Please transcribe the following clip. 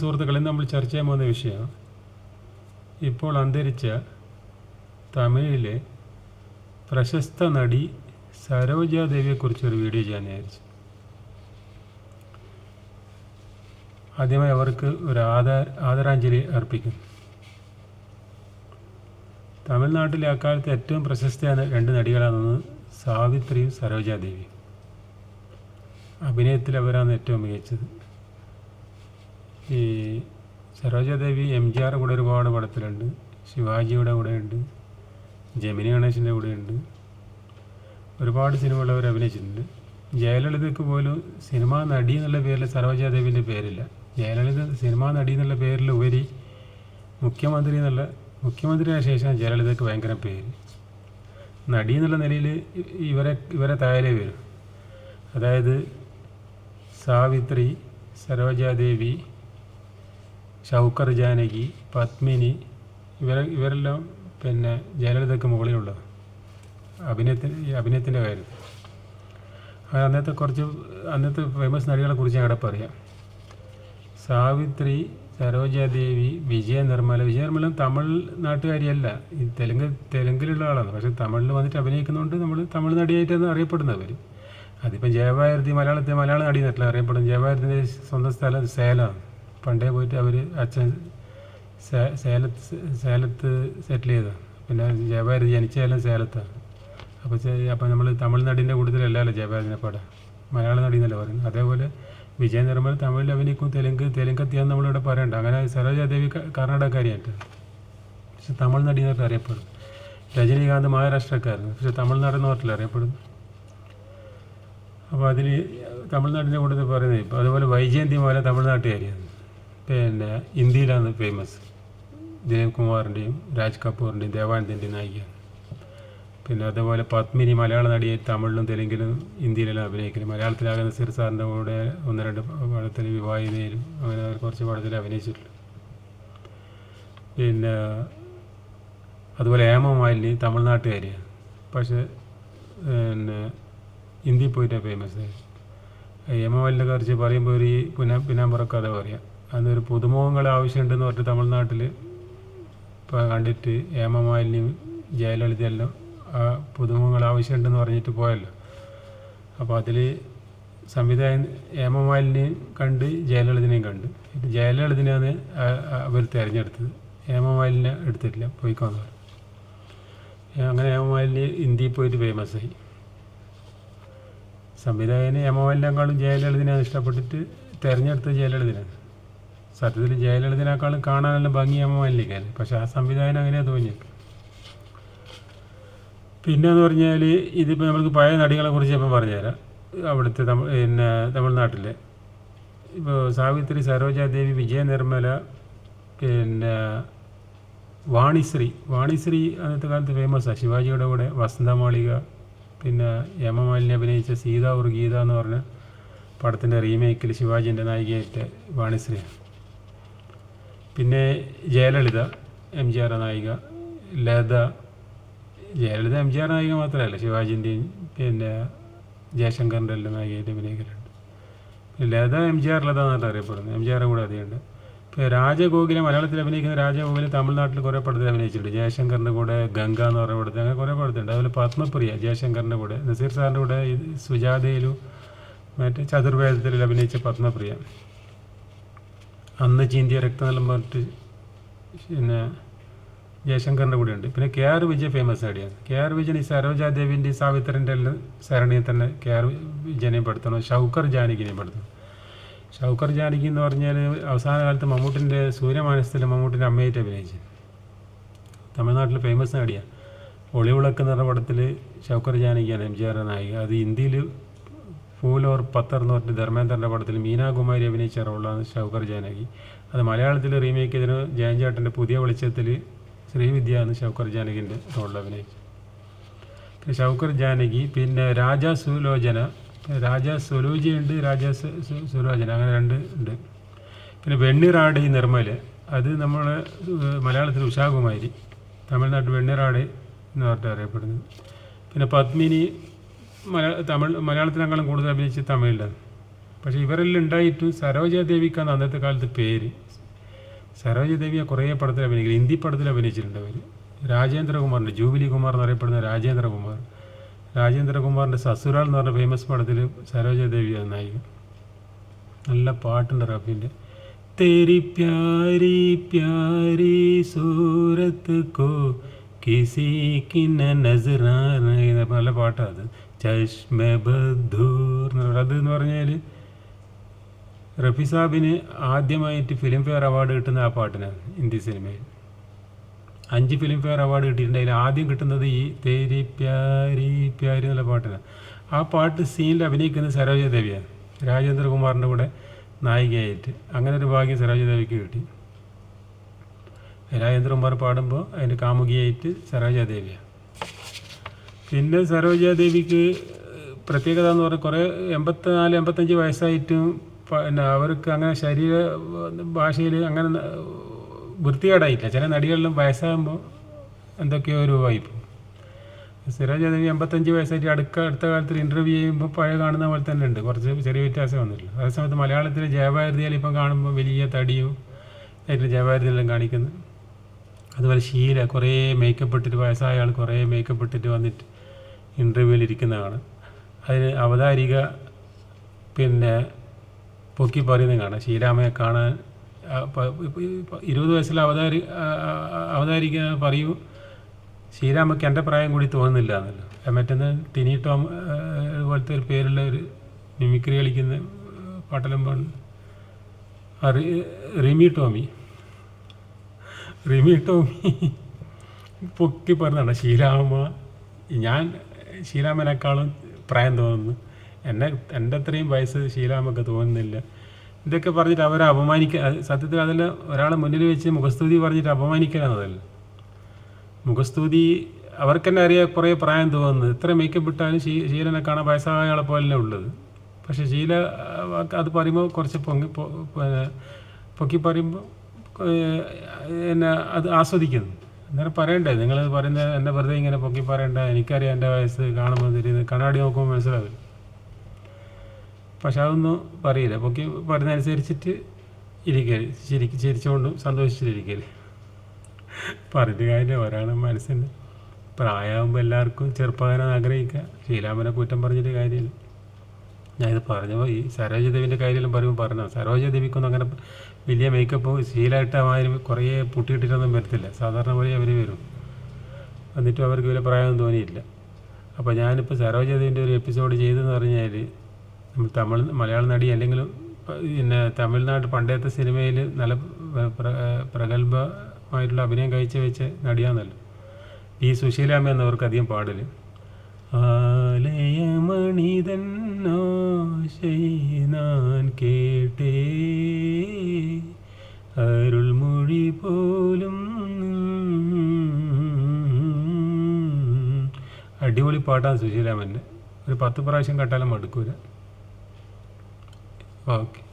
സുഹൃത്തുക്കളെ നമ്മൾ ചർച്ച ചെയ്യാൻ പോകുന്ന വിഷയം ഇപ്പോൾ അന്തരിച്ച തമിഴിലെ പ്രശസ്ത നടി സരോജാദേവിയെക്കുറിച്ചൊരു വീഡിയോ ചെയ്യാൻ വിചാരിച്ചു. ആദ്യമായി അവർക്ക് ഒരു ആദാ ആദരാഞ്ജലി അർപ്പിക്കും തമിഴ്നാട്ടിലെ അക്കാലത്ത് ഏറ്റവും പ്രശസ്തയായ രണ്ട് നടികളാണെന്ന് സാവിത്രിയും സരോജാദേവിയും അഭിനയത്തിൽ അവരാണ് ഏറ്റവും മികച്ചത്. ഈ സരോജാദേവി എം ജി ആർ കൂടെ ഒരുപാട് പടത്തിലുണ്ട്. ശിവാജിയുടെ കൂടെയുണ്ട്. ജമിനി ഗണേശന്റെ കൂടെ ഉണ്ട് ഒരുപാട് സിനിമകൾ അവർ അഭിനയിച്ചിട്ടുണ്ട്. ജയലളിതയ്ക്ക് പോലും സിനിമാ നടി എന്നുള്ള പേരിൽ സരോജാദേവിന്റെ പേരില്ല. ജയലളിത സിനിമാ നടി എന്നുള്ള പേരിൽ ഉപരി മുഖ്യമന്ത്രി എന്നുള്ള മുഖ്യമന്ത്രിയായ ശേഷം ജയലളിതയ്ക്ക് ഭയങ്കര പേര്. നടി എന്നുള്ള നിലയിൽ ഇവരെ ഇവരെ താഴെ വരും. അതായത് സാവിത്രി സരോജാദേവി ഷൗക്കർ ജാനകി പത്മിനി ഇവർ ഇവരെല്ലാം പിന്നെ ജയലളിതയ്ക്ക് മുകളിലുള്ള അഭിനയത്തിന് അഭിനയത്തിന്റെ കാര്യം അത് അന്നത്തെ കുറച്ച് അന്നത്തെ ഫേമസ് നടികളെ കുറിച്ച് ഞാൻ ഇവിടെ പറയാം. സാവിത്രി സരോജാദേവി വിജയ നിർമ്മല. വിജയ നിർമ്മല തമിഴ്നാട്ടുകാരിയല്ല ഈ തെലുങ്ക് തെലുങ്കിലുള്ള ആളാണ്. പക്ഷേ തമിഴിൽ വന്നിട്ട് അഭിനയിക്കുന്നതുകൊണ്ട് നമ്മൾ തമിഴ് നടിയായിട്ടാണ് അറിയപ്പെടുന്നവർ അതിപ്പം ജയഭാരതി മലയാളത്തെ മലയാള നടി എന്നിട്ടില്ല അറിയപ്പെടുന്നത്. ജയഭാരതിന്റെ സ്വന്തം സ്ഥലം സേലമാണ് പണ്ടേ പോയിട്ട് അവർ അച്ഛൻ സേലത്ത് സേലത്ത് സെറ്റിൽ ചെയ്തതാണ് പിന്നെ ജയഭാരതി ജനിച്ച എല്ലാം സേലത്താണ് അപ്പോൾ അപ്പോൾ നമ്മൾ തമിഴ്നാടിന്റെ കൂടുതലല്ലല്ലോ ജയഭാരതിനെ പാടാം. മലയാള നടി എന്നല്ല പറയുന്നത്. അതേപോലെ വിജയ നിർമ്മൽ തമിഴിൽ അഭിനയിക്കും തെലുങ്ക് തെലുങ്കത്തിയാന്ന് നമ്മളിവിടെ പറയണ്ട. അങ്ങനെ സരോജാദേവി കർണാടകക്കാരിയായിട്ട്. പക്ഷെ തമിഴ് നടി എന്നൊക്കെ അറിയപ്പെടും. രജനീകാന്ത് മഹാരാഷ്ട്രക്കാരന് പക്ഷെ തമിഴ്നാട് എന്ന് പറഞ്ഞില്ല അറിയപ്പെടുന്നു അപ്പോൾ അതിൽ തമിഴ്നാടിന്റെ കൂടുതൽ പറയുന്നത് ഇപ്പോൾ അതുപോലെ വൈജയന്തി മാല തമിഴ്നാട്ടുകാരിയാണ്. പിന്നെ ഇന്ത്യയിലാണ് ഫേമസ് ദിലീപ് കുമാറിന്റെയും രാജ് കപൂറിന്റെയും ദേവാനന്ദിന്റെയും നായികയാണ് പിന്നെ അതുപോലെ പത്മിനി മലയാള നടിയെ തമിഴിലും തെലുങ്കിലും ഇന്ത്യയിലെല്ലാം അഭിനയിക്കുന്നു. മലയാളത്തിലാകുന്ന സിർ സാറിന്റെ കൂടെ ഒന്ന് രണ്ട് പടത്തിൽ വിവാഹിതയിലും അങ്ങനെ കുറച്ച് പടത്തിൽ അഭിനയിച്ചിട്ടുണ്ട്. പിന്നെ അതുപോലെ ഹേമ മാലിനി തമിഴ്നാട്ടുകാരിയാണ് പക്ഷേ പിന്നെ ഇന്ത്യയിൽ പോയിട്ടാണ് ഫേമസ് ഹേമ മാലിനെ കുറിച്ച് പറയുമ്പോൾ ഒരു പിന്നെ പിന്നാമ്പുറ കഥ പറയാം. അന്നൊരു പുതുമുഖങ്ങൾ ആവശ്യമുണ്ടെന്ന് പറഞ്ഞിട്ട് തമിഴ്നാട്ടിൽ ഇപ്പോൾ കണ്ടിട്ട് ഹേമമാലിനിയും ജയലളിതയെല്ലാം ആ പുതുമുഖങ്ങൾ ആവശ്യമുണ്ടെന്ന് പറഞ്ഞിട്ട് പോയല്ലോ. അപ്പോൾ അതിൽ സംവിധായകൻ ഹേമമാലിനെയും കണ്ട് ജയലളിതനെയും കണ്ട്. ജയലളിതനെയാണ് അവർ തിരഞ്ഞെടുത്തത്. ഹേമമാലിനെ എടുത്തിട്ടില്ല പോയിക്കോന്ന് അങ്ങനെ ഹേമമാലിനി ഇന്ത്യയിൽ പോയിട്ട് ഫേമസ് ആയി സംവിധായകന് ഹേമമാലിനേക്കാളും ജയലളിതനെയാണ് ഇഷ്ടപ്പെട്ടിട്ട് തിരഞ്ഞെടുത്തത് ജയലളിതനാണ് സത്യത്തിൽ ജയലളിതനേക്കാളും കാണാനെല്ലാം കാര്യം പക്ഷെ ആ സംവിധാനം അങ്ങനെയാണ് തോന്നിയത് പിന്നെ എന്ന് പറഞ്ഞാൽ ഇതിപ്പോൾ നമുക്ക് പഴയ നടികളെ കുറിച്ച് ഇപ്പം പറഞ്ഞുതരാം. അവിടുത്തെ പിന്നെ തമിഴ്നാട്ടിലെ ഇപ്പോൾ സാവിത്രി സരോജാദേവി വിജയ നിർമ്മല പിന്നെ വാണിശ്രീ. വാണിശ്രീ അന്നത്തെ കാലത്ത് ഫേമസാണ് ശിവാജിയുടെ കൂടെ വസന്തമാളിക പിന്നെ യമമാലിനി അഭിനയിച്ച സീത ഒരു ഗീത എന്ന് പറഞ്ഞ പടത്തിന്റെ റീമേക്കിൽ ശിവാജിന്റെ നായികയായിട്ട് വാണിശ്രീ. പിന്നെ ജയലളിത എം ജി ആർ നായിക Latha Jayalalitha M G R നായിക മാത്രമല്ല ശിവാജിന്റെയും പിന്നെ ജയശങ്കറിന്റെ എല്ലാം നായികയായിട്ട് അഭിനയിക്കലുണ്ട്. Latha M G R Latha എന്നാണ് അറിയപ്പെടുന്നത്. എം ജി ആറും കൂടെ അധികമുണ്ട്. ഇപ്പോൾ രാജഗോകുല മലയാളത്തിൽ അഭിനയിക്കുന്ന രാജഗോകുല തമിഴ്നാട്ടിൽ കുറേ പടത്തിൽ അഭിനയിച്ചിട്ടുണ്ട്. ജയശങ്കറിന്റെ കൂടെ ഗംഗ എന്ന് പറയുന്ന പടത്തിൽ അങ്ങനെ കുറേ പടത്തിലുണ്ട്. അതുപോലെ പത്മപ്രിയ ജയശങ്കറിന്റെ കൂടെ നസീർ സാറിന്റെ കൂടെ സുജാതയിലും മറ്റേ ചതുർവേദത്തിൽ അഭിനയിച്ച പത്മപ്രിയ. അന്ന് ചീന്തിയ രക്തനെല്ലാം പറഞ്ഞിട്ട് പിന്നെ ജയശങ്കറിന്റെ കൂടെ ഉണ്ട് പിന്നെ കെ ആർ വിജയ് ഫേമസ് ആടിയാണ്. കെ ആർ വിജയൻ ഈ സരോജാദേവിന്റെ സാവിത്രിന്റെ എല്ലാം സരണിയിൽ തന്നെ കെ ആർ വിജയനെയും പെടുത്തണം. ഷൗക്കർ ജാനകിനെയും പെടുത്തണം. ഷൗക്കർ ജാനകി എന്ന് പറഞ്ഞാൽ അവസാന കാലത്ത് മമ്മൂട്ടിന്റെ സൂര്യമാനസത്തിൽ മമ്മൂട്ടിന്റെ അമ്മയായിട്ട് അഭിനയിച്ചു. തമിഴ്നാട്ടിൽ ഫേമസ് നടിയാണ് ഒളിവിളക്ക് എന്ന് പടത്തിൽ ഷൗക്കർ ജാനകിയാണ് എം ജി ആർ നായിക. അത് ഹിന്ദിയിൽ ഫൂൽ ഓർ പത്തർ എന്ന് പറഞ്ഞിട്ട് ധർമ്മേന്ദ്രന്റെ പടത്തിൽ മീനാകുമാരി അഭിനയിച്ച റോളാണ് ശൗകർ ജാനകി. അത് മലയാളത്തിൽ റീമേക്ക് ചെയ്തതിന് ജയൻ ചേട്ടന്റെ പുതിയ വെളിച്ചത്തിൽ ശ്രീവിദ്യ എന്ന് ശൗകർ ജാനകിന്റെ റോളിൽ അഭിനയിച്ചു പിന്നെ ശൗകർ ജാനകി പിന്നെ രാജ സുലോചന രാജ സുലോചയുണ്ട് രാജ സുലോചന അങ്ങനെ രണ്ട് ഉണ്ട്. പിന്നെ വെണ്ണിറാടി നിർമ്മൽ അത് നമ്മൾ മലയാളത്തിൽ ഉഷാകുമാരി തമിഴ്നാട്ടിൽ വെണ്ണിറാട് എന്ന് പറഞ്ഞിട്ട് അറിയപ്പെടുന്നത്. പിന്നെ പത്മിനി മലയാള തമിഴ് മലയാളത്തിനേക്കാളും കൂടുതൽ അഭിനയിച്ച് തമിഴിലാണ്. പക്ഷേ ഇവരെല്ലാം ഉണ്ടായിട്ടും സരോജ ദേവിക്കാണ് അന്നത്തെ കാലത്ത് പേര്. സരോജ ദേവിയെ കുറേ പടത്തിൽ അഭിനയിക്കുന്നത് ഹിന്ദി പടത്തിൽ അഭിനയിച്ചിട്ടുണ്ട് അവർ രാജേന്ദ്രകുമാറിന്റെ ജൂബിലി കുമാർ എന്നറിയപ്പെടുന്ന രാജേന്ദ്രകുമാർ. രാജേന്ദ്രകുമാറിന്റെ സസുരാൾ എന്ന് പറഞ്ഞ ഫേമസ് പടത്തിൽ സരോജ ദേവിയാണ് നായിക. നല്ല പാട്ടുണ്ട് റഫീന്റെ. തേരി പ്യാരി പ്യാരി സൂരത്ത് കോ കിസി കിന്ന നസറാണ് നല്ല പാട്ടാണ് അത്. ചഷ്മ ബദ്ധൂർ എന്ന് അത് എന്ന് പറഞ്ഞാൽ റഫി ആദ്യമായിട്ട് ഫിലിം ഫെയർ അവാർഡ് കിട്ടുന്ന ആ പാട്ടിനാണ് ഹിന്ദി സിനിമയിൽ. അഞ്ച് ഫിലിം ഫെയർ അവാർഡ് കിട്ടിയിട്ടുണ്ട് അതിൽ ആദ്യം കിട്ടുന്നത് ഈ തേരി പ്യാരി പ്യാരി എന്നുള്ള പാട്ടിനാണ് ആ പാട്ട് സീനിൽ അഭിനയിക്കുന്നത് സരോജദേവിയാണ് രാജേന്ദ്രകുമാറിന്റെ കൂടെ നായികയായിട്ട്. അങ്ങനെ ഒരു ഭാഗ്യം സരോജദേവിക്ക് കിട്ടി. രാജേന്ദ്രകുമാർ പാടുമ്പോൾ അതിന്റെ കാമുകിയായിട്ട് സരോജാദേവിയാണ് പിന്നെ സരോജ ദേവിക്ക് പ്രത്യേകത എന്ന് പറഞ്ഞാൽ കുറേ എൺപത്തിനാല് എൺപത്തഞ്ച് വയസ്സായിട്ടും പിന്നെ അവർക്ക് അങ്ങനെ ശരീര ഭാഷയിൽ അങ്ങനെ വൃത്തികേടായില്ല ചില നടികളിലും വയസ്സാകുമ്പോൾ എന്തൊക്കെയോ ഒരു വായ്പ സിറാജ് സിറാജാദേവി എൺപത്തഞ്ച് വയസ്സായിട്ട് അടുക്ക അടുത്ത കാലത്തിൽ ഇന്റർവ്യൂ ചെയ്യുമ്പോൾ പഴയ കാണുന്ന പോലെ തന്നെ ഉണ്ട്. കുറച്ച് ചെറിയ വ്യത്യാസം വന്നില്ല അതേസമയത്ത് മലയാളത്തിലെ ജയഭാരതിയിൽ ഇപ്പം കാണുമ്പോൾ വലിയ തടിയും അതിന്റെ ജയഭാരതിയെല്ലാം കാണിക്കുന്നു. അതുപോലെ ശീല കുറേ മേക്കപ്പ് ഇട്ടിട്ട് വയസ്സായ ആൾ കുറേ മേക്കപ്പ് ഇട്ടിട്ട് വന്നിട്ട് ഇന്റർവ്യൂവിൽ ഇരിക്കുന്നതാണ് അതിന് അവതാരിക പിന്നെ പൊക്കി പറയുന്നത് കാണാം. ശ്രീരാമയെ കാണാൻ ഇരുപത് വയസ്സിൽ അവതാരി അവതാരിക പറയൂ ശ്രീരാമയ്ക്ക് എന്റെ പ്രായം കൂടി തോന്നുന്നില്ല എന്നല്ലോ മറ്റൊന്ന് ടിനി ടോം പോലത്തെ ഒരു പേരുള്ള ഒരു മിമിക്രി കളിക്കുന്ന പട്ടലം പാടുന്നു റിമി ടോമി. റിമി ടോമി പൊക്കി പറഞ്ഞതാണ് ശ്രീരാമ ഞാൻ ശീലാമ്മനേക്കാളും പ്രായം തോന്നുന്നു. എന്നെ എന്റെ അത്രയും വയസ്സ് ഷീലാമൊക്കെ തോന്നുന്നില്ല. ഇതൊക്കെ പറഞ്ഞിട്ട് അവരെ അപമാനിക്കുക സത്യത്തിൽ അതിൽ ഒരാളെ മുന്നിൽ വെച്ച് മുഖസ്തുതി പറഞ്ഞിട്ട് അപമാനിക്കലാണതല്ല മുഖസ്തുതി അവർക്ക് തന്നെ അറിയാം കുറേ പ്രായം തോന്നുന്നു. ഇത്ര മേക്കപ്പ് ഇട്ടാലും ശീ ശീലനെ കാണാൻ വയസ്സായാളെ പോലെ ഉള്ളത്. പക്ഷേ ശീല അത് പറയുമ്പോൾ കുറച്ച് പൊങ്ങി പൊക്കി പറയുമ്പോൾ എന്നെ അത് ആസ്വദിക്കുന്നു. അന്നേരം പറയണ്ടേ. നിങ്ങൾ പറയുന്ന എന്നെ വെറുതെ ഇങ്ങനെ പൊക്കി പറയണ്ട. എനിക്കറിയാം എന്റെ വയസ്സ് കാണുമ്പോൾ തിരിയുന്നത് കണ്ണാടി നോക്കുമ്പോൾ മനസ്സിലാവില്ല. പക്ഷെ അതൊന്നും പറയില്ല. പൊക്കി പറയുന്നതനുസരിച്ചിട്ട് ഇരിക്കൽ. ചിരിക്ക് ചിരിച്ചുകൊണ്ടും സന്തോഷിച്ചിരിക്കൽ പറഞ്ഞിട്ട് കാര്യം ഒരാളും മനസ്സിന് പ്രായമാകുമ്പോൾ എല്ലാവർക്കും ചെറുപ്പകാരം ആഗ്രഹിക്കുക ശീലാമനെ കുറ്റം പറഞ്ഞിട്ട് കാര്യമില്ല. ഞാനിത് പറഞ്ഞു ഈ സരോജദേവിന്റെ കാര്യമെല്ലാം പറയുമ്പോൾ പറഞ്ഞു സരോജദേവിക്കൊന്നും അങ്ങനെ വലിയ മേക്കപ്പ് ശീലമായിട്ട് മാതിരി കുറേ പൊട്ടിയിട്ടിട്ടൊന്നും വരത്തില്ല. സാധാരണ പോലെ അവർ വരും. എന്നിട്ടും അവർക്ക് വലിയ പ്രായമൊന്നും തോന്നിയില്ല അപ്പോൾ ഞാനിപ്പോൾ സരോജദേവിന്റെ ഒരു എപ്പിസോഡ് ചെയ്തെന്ന് പറഞ്ഞാൽ നമ്മൾ തമിഴ് മലയാള നടി അല്ലെങ്കിൽ പിന്നെ തമിഴ്നാട് പണ്ടത്തെ സിനിമയിൽ നല്ല പ്ര- പ്ര- പ്രഗത്ഭമായിട്ടുള്ള അഭിനയം കഴിച്ച വെച്ച് നടിയാന്നല്ലോ ഈ സുശീലാമ്മ എന്നവർക്ക് അധികം പാടൽ ആലയമണിതൻ நான் കേട്ടേ. അരുൾമൊഴി പോലും അടിപൊളി പാട്ടാണ് സുശീലാമന്റെ. ഒരു പത്ത് പ്രാവശ്യം കേട്ടാലും മടുക്കൂല. ഓക്കെ.